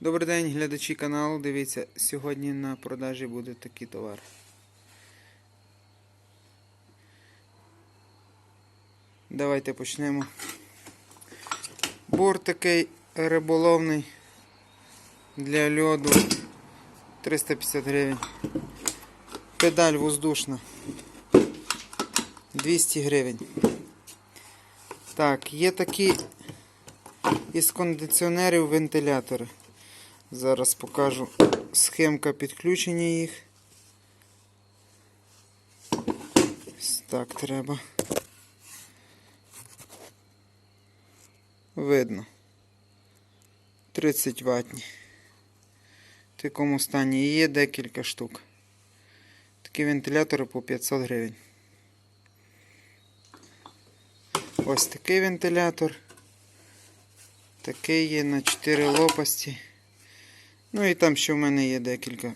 Добрий день, глядачі каналу. Дивіться, сьогодні на продажі буде такий товар. Давайте почнемо. Бур такий риболовний для льоду 350 гривень. Педаль воздушна 200 гривень. Так, є такі із кондиціонерів вентилятори. Зараз покажу схемка підключення їх. Ось Так треба. Видно. 30 ватні. В такому стані є декілька штук. Такі вентилятори по 500 гривень. Ось такий вентилятор. Такий є на 4 лопасті. Ну і там ще в мене є декілька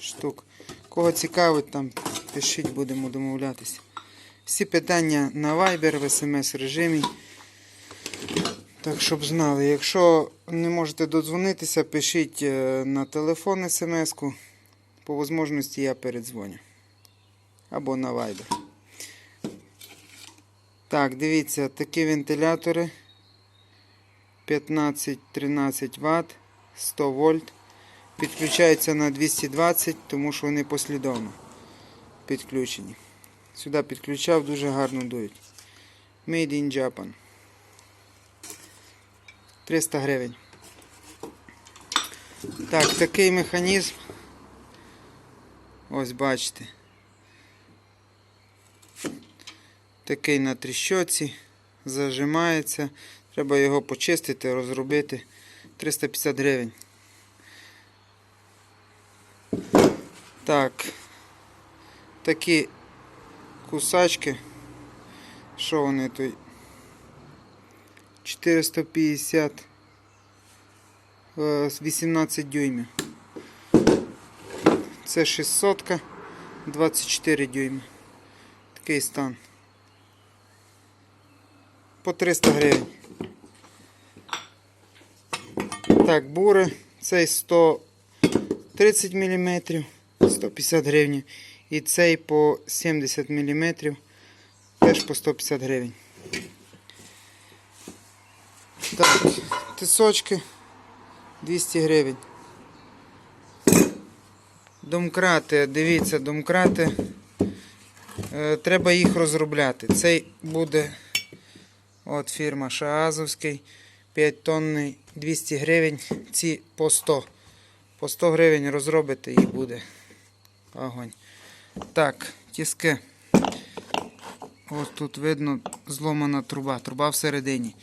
штук. Кого цікавить, там пишіть, будемо домовлятися. Всі питання на Viber в SMS режимі. Так, щоб знали. Якщо не можете додзвонитися, пишіть е, на телефон смс-ку. По можливості я передзвоню. Або на Viber. Так, дивіться, такі вентилятори. 15-13 Вт, 100 вольт. Підключаються на 220, тому що вони послідовно підключені. Сюди підключав, дуже гарно дують. Made in Japan. 300 гривень. Так, такий механізм. Ось бачите. Такий на тріщоці. Зажимається. Треба його почистити, розробити. 350 гривень. Так. Такі кусачки. Що вони тут? 450 е, з 18 дюймів. Це 600 24 дюйми. Такий стан. По 300 гривень. Так, бури. Цей 130 мм, 150 гривень. І цей по 70 мм, теж по 150 гривень. Так, тисочки 200 гривень. Домкрати, дивіться, домкрати. Е, треба їх розробляти. Цей буде от фірма Шаазовський. 5 тонний 200 гривень. Ці по 100. По 100 гривень розробите і буде огонь. Так, тіски. Ось тут видно зломана труба. Труба всередині.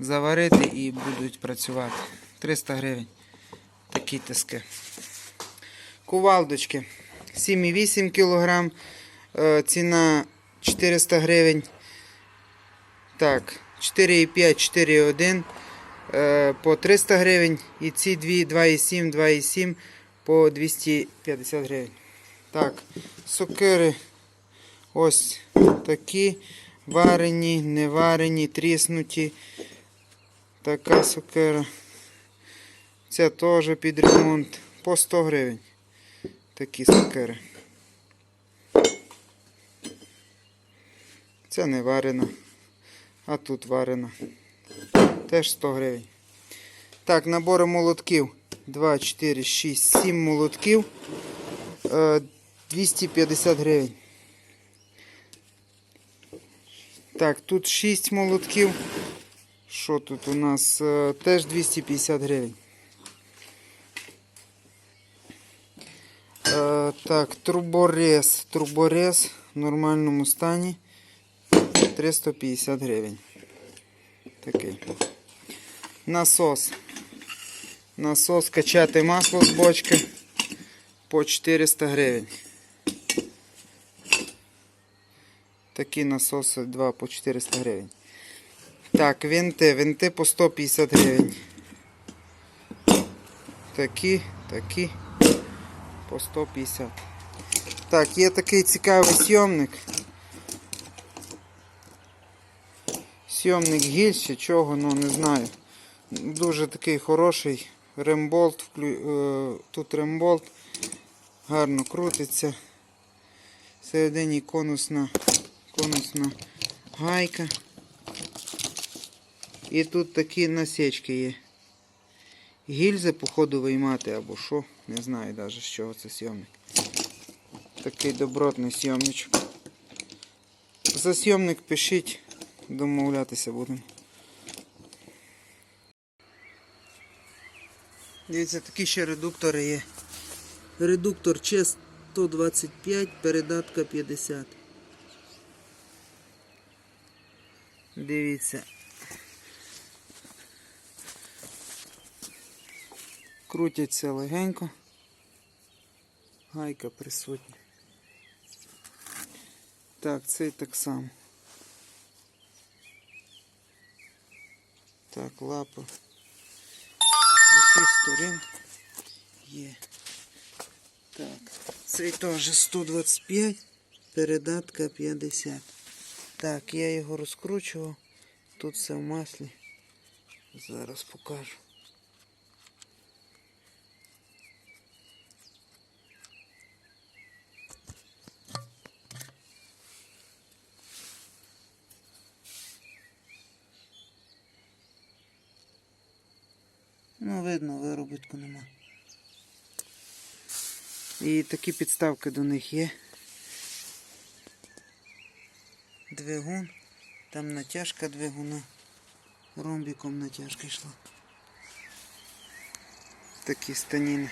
Заварити і будуть працювати. 300 гривень. Такі тиски. Кувалдочки. 7,8 кг. Е, Ціна 400 гривень. Так, 4,5, 4,1 е, по 300 гривень. І ці дві 2,7, 2,7 по 250 гривень. Так, сокири ось такі. Варені, не варені, тріснуті. Така сокира. Ця теж під ремонт. По 100 гривень. Такі сокири. Це не варена. А тут варена. Теж 100 гривень. Так, набори молотків. 2, 4, 6, 7 молотків. Е, 250 гривень. Так, тут 6 молотків. Що тут у нас? Е, Теж 250 гривень. Е, Так, труборез. Труборез в нормальному стані. 350 гривень. Такий. Насос. Насос качати масло з бочки по 400 гривень. Такі насоси 2 по 400 гривень. Так, винти. Винти по 150 гривень. Такі, такі по 150. Так, є такий цікавий сйомник. Сйомник гільше, чого, ну не знаю. Дуже такий хороший. ремболт, е, тут ремболт, гарно крутиться. Всередині конусна, конусна гайка. І тут такі насічки є. Гільзи, походу, виймати або що. Не знаю навіть з чого це сйомник. Такий добротний сйомничок. За сйомник пишіть, домовлятися будемо. Дивіться, такі ще редуктори є. Редуктор Ч 125, передатка 50. Дивіться. Крутяться легенько. Гайка присутня. Так, цей так само. Так, лапа. Усіх сторон є. Так, цей теж 125, передатка 50. Так, я його розкручував. Тут все в маслі. Зараз покажу. Ну, видно, виробітку нема. І такі підставки до них є. Двигун. Там натяжка двигуна. Ромбіком натяжка йшла. Такі станіни.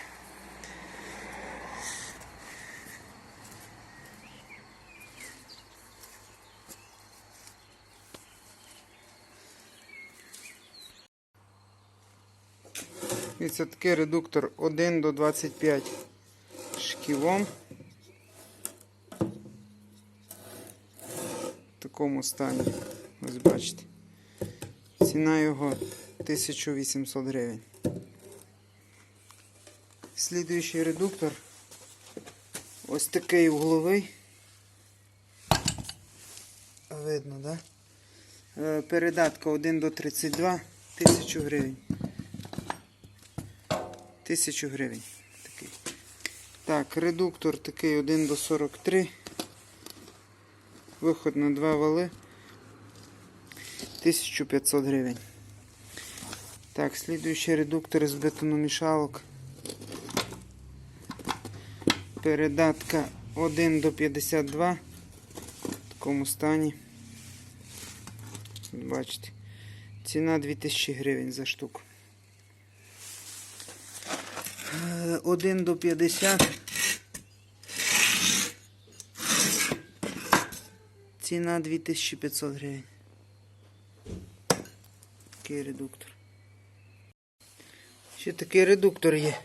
І це такий редуктор 1 до 25 шківом. В такому стані. Ось бачите. Ціна його 1800 гривень. Слідуючий редуктор. Ось такий угловий. Видно, да? Е, Передатка 1 до 32 1000 гривень. 1000 гривень. Такий. Так, редуктор такий 1 до 43. Виход на 2 вали. 1500 гривень. Так, слідуючий редуктор з бетономішалок. Передатка 1 до 52. В такому стані. Бачите. Ціна 2000 гривень за штуку. 1 до 50. Ціна 2500 гривень. Такий редуктор. Ще такий редуктор є.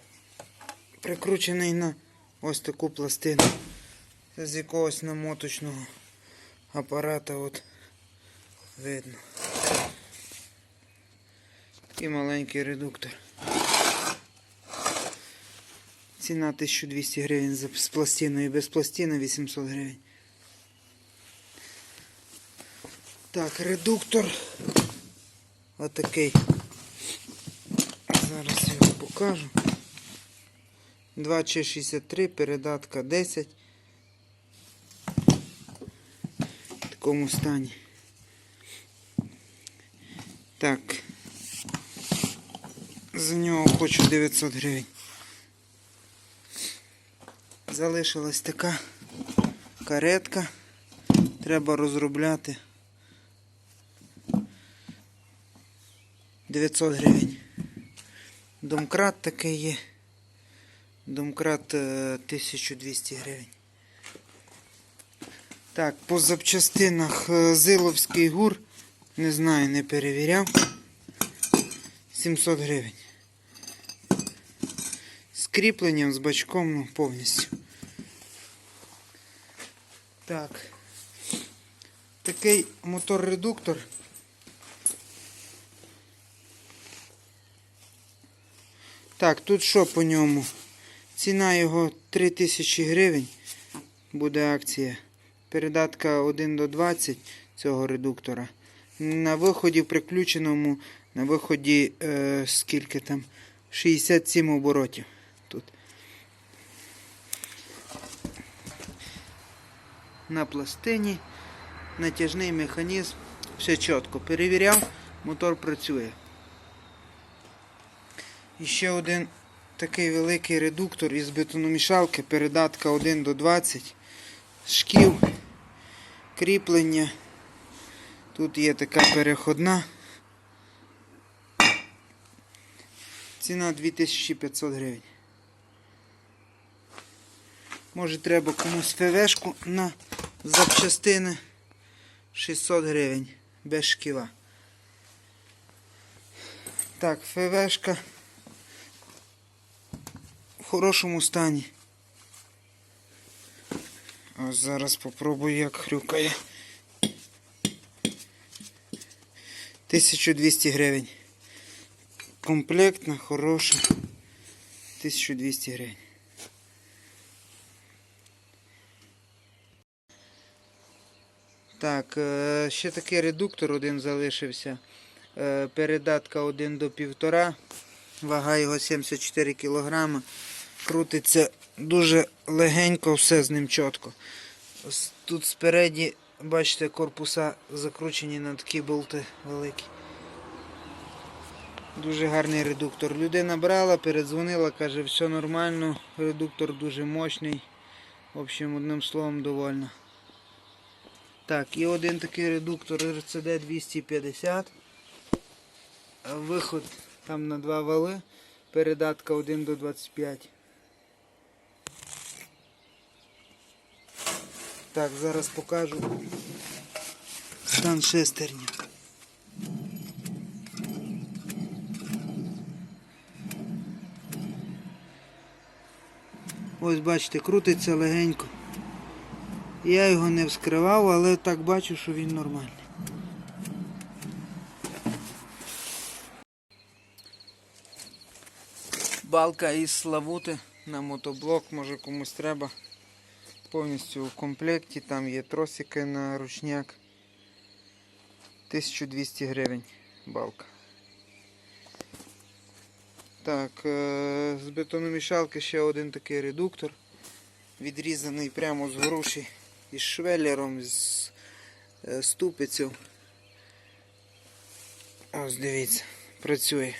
Прикручений на ось таку пластину. Це з якогось намоточного апарата от видно. Такий маленький редуктор. Ціна 1200 гривень за- з пластиною, без пластини 800 гривень. Так, редуктор. Отакий. Зараз я його покажу. 2Ч63, передатка 10. В такому стані. Так. За нього хочу 900 гривень. Залишилась така каретка. Треба розробляти 900 гривень. Домкрат такий є. Домкрат е, 1200 гривень. Так, по запчастинах е, Зиловський гур. Не знаю, не перевіряв. 700 гривень. З кріпленням, з бачком ну, повністю. Так. Такий мотор-редуктор. Так, тут що по ньому? Ціна його 3000 гривень. Буде акція. Передатка 1 до 20 цього редуктора. На виході приключеному, на виході е, скільки там? 67 оборотів тут. На пластині, натяжний механізм, все чітко. Перевіряв, мотор працює. І ще один такий великий редуктор із бетономішалки, передатка 1 до 20, шків, кріплення. Тут є така переходна. Ціна 2500 гривень. Може треба комусь ФВшку на запчастини 600 гривень без шківа. Так, ФВшка в хорошому стані. Ось зараз попробую як хрюкає. 1200 гривень. Комплектна, хороша. 1200 гривень. Так, е, ще такий редуктор один залишився. Е, Передатка 1 до 1,5. Вага його 74 кг. Крутиться дуже легенько, все з ним чітко. Тут спереді, бачите, корпуса закручені на такі болти великі. Дуже гарний редуктор. Людина брала, передзвонила, каже, все нормально, редуктор дуже мощний. В общем, одним словом, довольна. Так, і один такий редуктор RCD 250. Виход там на два вали. Передатка 1 до 25. Так, зараз покажу стан шестерні. Ось бачите, крутиться легенько. Я його не вскривав, але так бачу, що він нормальний. Балка із Славути на мотоблок, може комусь треба. Повністю у комплекті, там є тросики на ручняк. 1200 гривень балка. Так, е, з бетономішалки ще один такий редуктор. Відрізаний прямо з груші із швеллером, з е, ступицю. Ось дивіться, працює.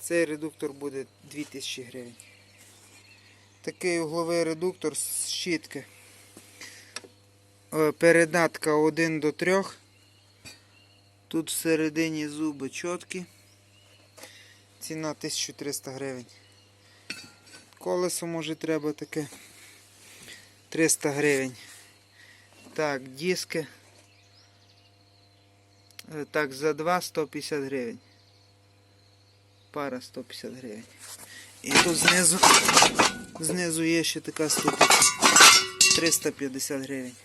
Цей редуктор буде 2000 гривень. Такий угловий редуктор з щітки. Е, Передатка 1 до 3. Тут всередині зуби чіткі. Ціна 1300 гривень. Колесо може треба таке 300 гривень. Так, диски. Е, Так, за 2 150 гривень. Пара 150 гривень. І тут знизу, знизу є ще така ступиця. 350 гривень.